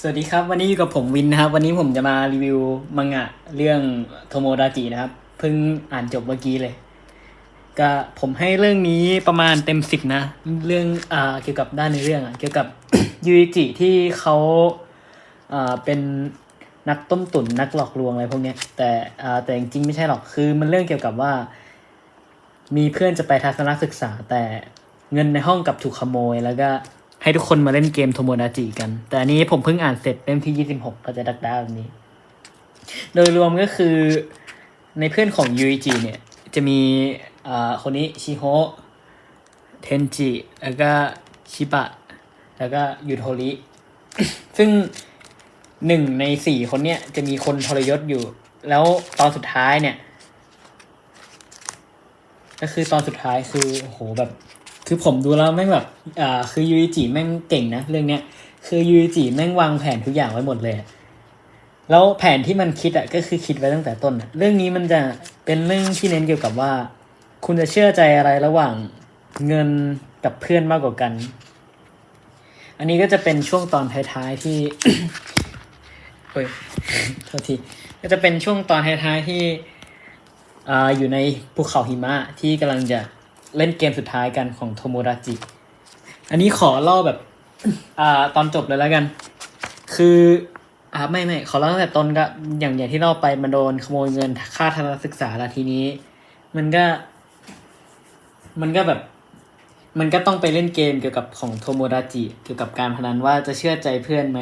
สวัสดีครับ วันนี้อยู่กับผมวินนะครับ วันนี้ผมจะมารีวิวมังงะเรื่องโทโมดาจินะครับ เพิ่งอ่านจบเมื่อกี้เลย ก็ผมให้เรื่องนี้ประมาณเต็มสิบนะ เรื่องอ่าเกี่ยวกับด้านในเรื่องอะเกี่ยวกับยูอิจิที่เขาอ่าเป็นนักต้มตุ๋นนักหลอกลวงอะไรพวกเนี้ย แต่อ่าแต่จริงๆไม่ใช่หรอกคือมันเรื่องเกี่ยวกับว่า มีเพื่อนจะไปทัศนศึกษาแต่เงินในห้องกลับถูกขโมยแล้วก็ ให้ทุกคนมาเล่นเกมโทโมดาจิกัน แต่อันนี้ผมเพิ่งอ่านเสร็จเล่มที่ยี่สิบหกก็จะดักดาแบบนี้ โดยรวมก็คือในเพื่อนของยูอจิเนี่ย จะมีอ่าคนนี้ชิโฮเทนจิ แล้วก็ชิบะ แล้วก็ยูโทริ ซึ่งหนึ่งในสี่คนเนี่ยจะมีคนทรยศอยู่ แล้วตอนสุดท้ายเนี่ย ก็คือตอนสุดท้ายคือโหแบบ คือผมดูแล้วแม่งแบบอ่าคือยูอิจิแม่งเก่งนะเรื่องเนี้ย คือยูอิจิแม่งวางแผนทุกอย่างไว้หมดเลย แล้วแผนที่มันคิดอะก็คือคิดไว้ตั้งแต่ต้นอะเรื่องนี้มันจะเป็นเรื่องที่เน้นเกี่ยวกับว่า คุณจะเชื่อใจอะไรระหว่างเงินกับเพื่อนมากกว่ากัน อันนี้ก็จะเป็นช่วงตอนท้ายๆที่เฮ้ยโทษที ก็จะเป็นช่วงตอนท้ายๆที่อ่าอยู่ในภูเขาหิมะที่กำลังจะ เล่นเกมสุดท้ายกันของโทโมดาจิ อันนี้ขอเล่าแบบ อ่า ตอนจบเลยแล้วกัน คือ อ่าไม่ไม่ขอเล่าตั้งแต่ต้นก็อย่างอย่างที่เล่าไปมันโดนขโมยเงินค่าทัศนศึกษาแล้วทีนี้ มันก็ มันก็แบบ มันก็ต้องไปเล่นเกมเกี่ยวกับของโทโมดาจิ เกี่ยวกับการพนันว่าจะเชื่อใจเพื่อนไหม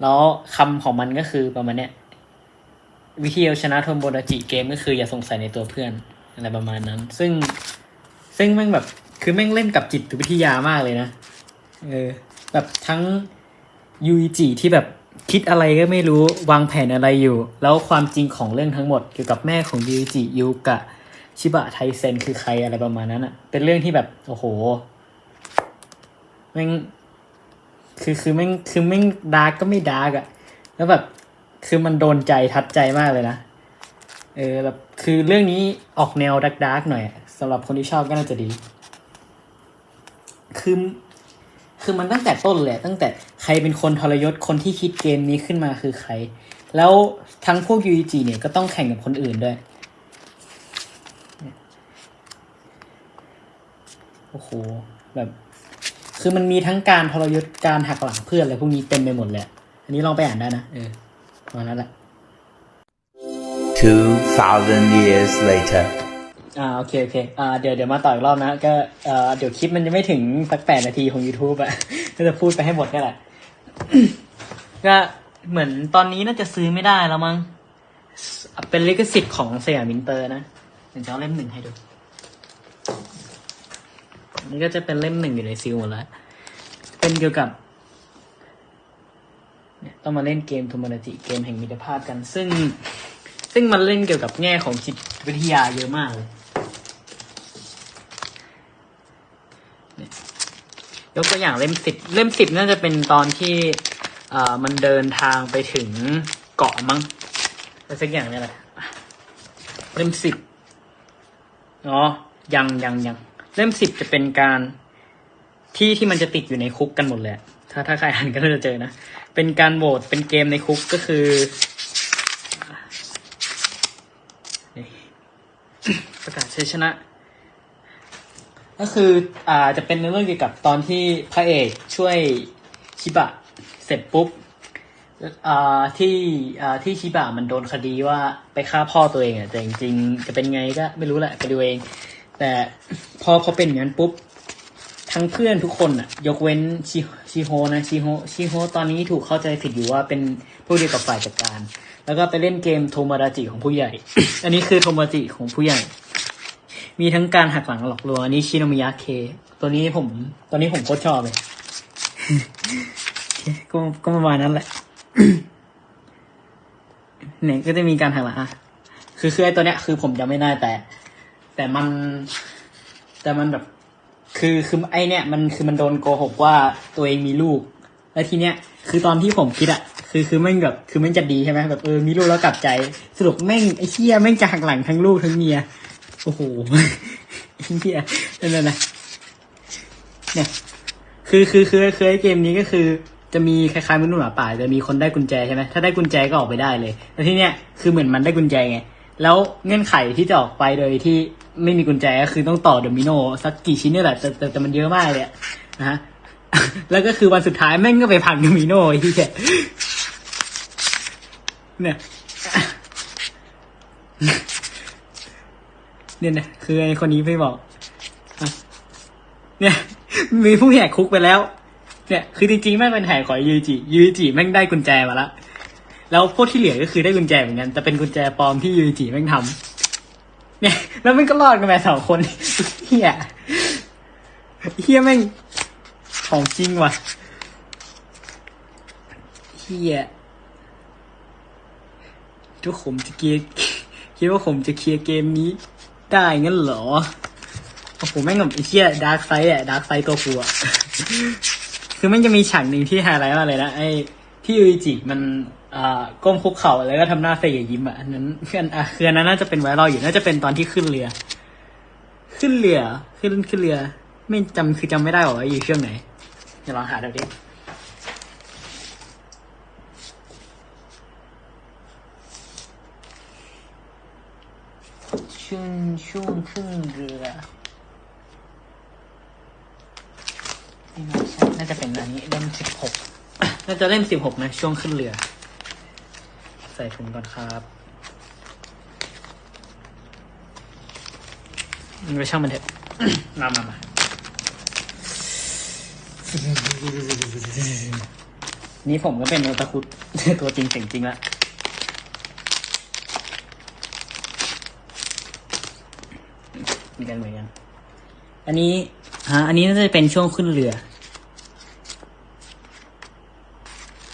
แล้วคำของมันก็คือประมาณเนี้ยวิธีเอาชนะโทโมดาจิเกมก็คืออย่าสงสัยในตัวเพื่อนอะไรประมาณนั้น ซึ่ง ซึ่งแม่งแบบ คือแม่งเล่นกับจิตวิทยามากเลยนะ เออ แบบทั้งยูจิที่แบบคิดอะไรก็ไม่รู้วางแผนอะไรอยู่ แล้วความจริงของเรื่องทั้งหมดเกี่ยวกับแม่ของยูจิยูกะ ชิบะไทเซนคือใครอะไรประมาณนั้นอะเป็นเรื่องที่แบบโอ้โหแม่งคือคือแม่งคือแม่งดาร์กก็ไม่ดาร์กอะแล้วแบบคือมันโดนใจทัดใจมากเลยนะ เออแบบคือเรื่องนี้ออกแนวดักดักหน่อย สำหรับคนที่ชอบก็น่าจะดี คือ คือมันตั้งแต่ต้นเลยอะตั้งแต่ใครเป็นคนทรยศคนที่คิดเกมนี้ขึ้นมาคือใคร แล้วทั้งพวกยูจีเนี่ยก็ต้องแข่งกับคนอื่นด้วยโอ้โหแบบ คือมันมีทั้งการทรยศการหักหลังเพื่อนอะไรพวกนี้เต็มไปหมดเลยอันนี้ลองไปอ่านได้นะเออประมาณนั้นแหละ2,000 years later. อ่าโอเคโอเคอ่าเดี๋ยวเดี๋ยวมาต่ออีกรอบนะ ก็เอ่อเดี๋ยวคลิปมันจะไม่ถึงสักแปดนาทีของ YouTube อะก็จะพูดไปให้หมดนี่แหละ ก็เหมือนตอนนี้น่าจะซื้อไม่ได้แล้วมั้ง เป็นลิขสิทธิ์ของสยามมินเตอร์นะเดี๋ยวจะเอาเล่มหนึ่งให้ดูนนี้ก็จะเป็นเล่มหนึ่งอยู่ในซีลหมดแล้ว เป็นเกี่ยวกับต้องมาเล่นเกมทูมานาจิเกมแห่งมิตรภาพกัน ซึ่ง ซึ่งมันเล่นเกี่ยวกับแง่ของจิตวิทยาเยอะมากเลย ยกตัวอย่างเล่มสิบเล่มสิบน่าจะเป็นตอนที่อ่ามันเดินทางไปถึงเกาะมั้งอะไรสักอย่างเนี่ยแหละเล่มสิบอ๋อยังยังยังเล่มสิบจะเป็นการที่ที่มันจะติดอยู่ในคุกกันหมดเลยอะถ้าถ้าใครอ่านก็จะเจอนะ เป็นการโหวตเป็นเกมในคุกก็คือประกาศชัยชนะ ก็คืออ่าจะเป็นในเรื่องเกี่ยวกับตอนที่พระเอกช่วยชิบะเสร็จปุ๊บอ่าที่อ่าที่ชิบะมันโดนคดีว่าไปฆ่าพ่อตัวเองอะแต่จริงๆจะเป็นไงก็ไม่รู้แหละไปดูเอง แต่พอพอเป็นอย่างนั้นปุ๊บทั้งเพื่อนทุกคนอะ ยกเว้นชิชิโฮนะชิโฮชิโฮตอนนี้ถูกเข้าใจผิดอยู่ว่าเป็นผู้เดียวกับฝ่ายจัดการ แล้วก็ไปเล่นเกมโทมาราจิของผู้ใหญ่ อันนี้คือโทมาราจิของผู้ใหญ่ มีทั้งการหักหลังหลอกลวงอันนี้ชิโนมิยะเค ตัวนี้ผม ตัวนี้ผมโคตรชอบเลย ก็ก็ประมาณนั้นแหละเนี่ยก็จะมีการหักหลังอะคือคือไอ้ตัวเนี้ยคือผมจำไม่ได้แต่ แต่มัน แต่มันแบบ คือคือไอเนี่ยมันคือมันโดนโกหกว่าตัวเองมีลูก แล้วทีเนี้ย คือตอนที่ผมคิดอะคือคือแม่งแบบคือแม่งจะดีใช่ไหมแบบเออมีลูกแล้วกลับใจ สรุปแม่งไอ้เชี่ยแม่งจะหักหลังทั้งลูกทั้งเมีย โอ้โหเชี่ยนั่นน่ะนะเนี่ยคือคือคือคือไอเกมนี้ก็คือ จะมีคล้ายๆมนุษย์หมาป่าจะมีคนได้กุญแจใช่ไหมถ้าได้กุญแจก็ออกไปได้เลยแล้วที่เนี้ยคือเหมือนมันได้กุญแจไงแล้วเงื่อนไขที่จะออกไปโดยที่ไม่มีกุญแจก็คือต้องต่อโดมิโนสักกี่ชิ้นเนี่ยแหละแต่แต่แต่มันเยอะมากเลยนะฮะแล้วก็คือวันสุดท้ายแม่งก็ไปพังโดมิโนไอ้ที่เนี่ย เนี่ยนะคือไอ้คนนี้ไม่บอกเนี่ย มีผู้แหกคุกไปแล้ว เนี่ย คือจริงๆแม่งเป็นแหกของยูจิยูจิแม่งได้กุญแจมาละแล้วพวกที่เหลือก็คือได้กุญแจเหมือนกันแต่เป็นกุญแจปลอมที่ยูจิแม่งทำเนี่ย แล้วมันก็รอดกันไปสองคนเฮียเฮียแม่งของจริงว่ะเฮียทุกผมจะเกียร์คิดว่าผมจะเคลียร์เกมนี้ ได้งั้นเหรอ โอ้โหแม่งแบบไอ้เชี่ยดาร์กไซด์อะดาร์กไซด์ตัวกูอะคือแม่งจะมีฉากหนึ่งที่ไฮไลท์มาเลยนะไอ้ที่ยูจิมันอ่าก้มคุกเข่าแล้วก็ทำหน้าเฟยยิ้มอะอันนั้นคืออันอะคืออันนั้นน่าจะเป็นไวรัลอยู่น่าจะเป็นตอนที่ขึ้นเรือ ขึ้นเรือ ขึ้นขึ้นเรือ ไม่จำคือจำไม่ได้หรอว่าอยู่ช่วงไหนเดี๋ยวลองหาดูดิ ช่วงช่วงขึ้นเรือไม่น่าใช่น่าจะเป็นอันนี้เล่มสิบหกน่าจะเล่มสิบหกนะ ช่วงขึ้นเรือ ใส่ถุงก่อนครับมันไปช่างมันเถอะมามามานี่ผมก็เป็นโอตาคุตัวจริงเสียงจริงละ เหมือนกันเหมือนกัน อันนี้ฮะอันนี้น่าจะเป็นช่วงขึ้นเรือ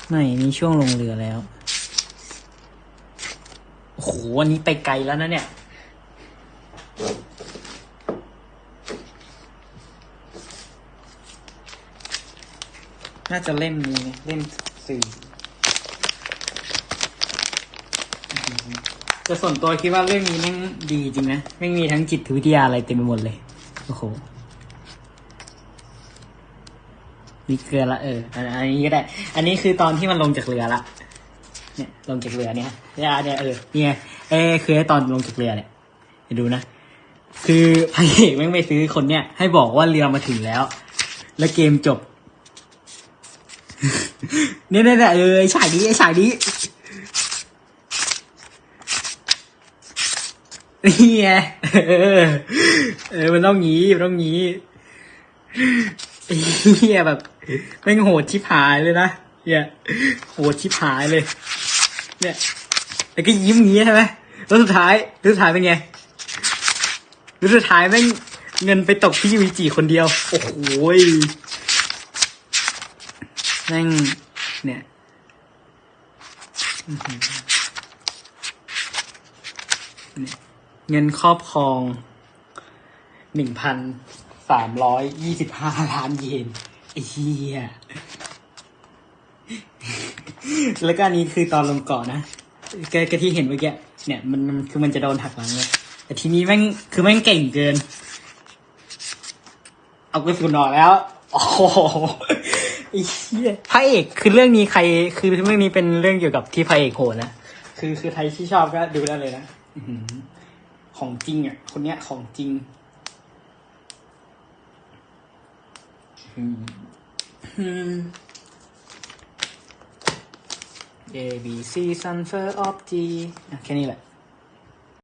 ไม่นี่ช่วงลงเรือแล้วโอ้โหอันนี้ไปไกลแล้วนะเนี่ยน่าจะเล่มนี้เล่มสี่ แต่ส่วนตัวคิดว่าเรื่องนี้แม่งดีจริงนะแม่งมีทั้งจิตวิทยาอะไรเต็มไปหมดเลย โอ้โหมีเกลือละเอออันนี้ก็ได้ อันนี้คือตอนที่มันลงจากเรือละเนี่ยลงจากเรือเนี่ยเนี่ยเนี่ยเออเนี่ยเออคือตอนลงจากเรือเนี่ยดูนะ คือพระเอกแม่งไปซื้อคนเนี่ย ให้บอกว่าเรือมาถึงแล้ว แล้วเกมจบเนี่ยเนี่ยเนี่ยเออฉากนี้ไอ้ฉากนี้ นี่ไงเออเออ มันต้องงี้มันต้องงี้ไอ้เฮียแบบแม่งโหดชิบหายเลยนะเฮียโหดชิบหายเลย เนี่ยแล้วก็ยิ้มงี้ใช่ไหมแล้วสุดท้ายแล้วสุดท้ายเป็นไงแล้วสุดท้ายแม่งเงินไปตกที่ยูจิคนเดียว โอ้โหแม่งเนี่ยเนี่ย เงินครอบครองหนึ่งพันสามร้อยยี่สิบห้าล้านเยนไอ้เหี้ยแล้วก็อันนี้คือตอนลงเกาะนะแกกที่เห็นเมื่อกี้เนี่ยมันคือมันจะโดนหักหลังเลยแต่ทีนี้แม่งคือแม่งเก่งเกิน เอากระสุนออกแล้ว โอ้โหไอ้เหี้ยพระเอกคือเรื่องนี้ใคร คือเรื่องนี้เป็นเรื่องเกี่ยวกับที่พระเอกโหนะ คือคือใครที่ชอบก็ดูได้เลยนะ ของจริงอะ คนเนี้ยของจริงอืมอืม A B C sun f i r of G อะแค่นี้แหละ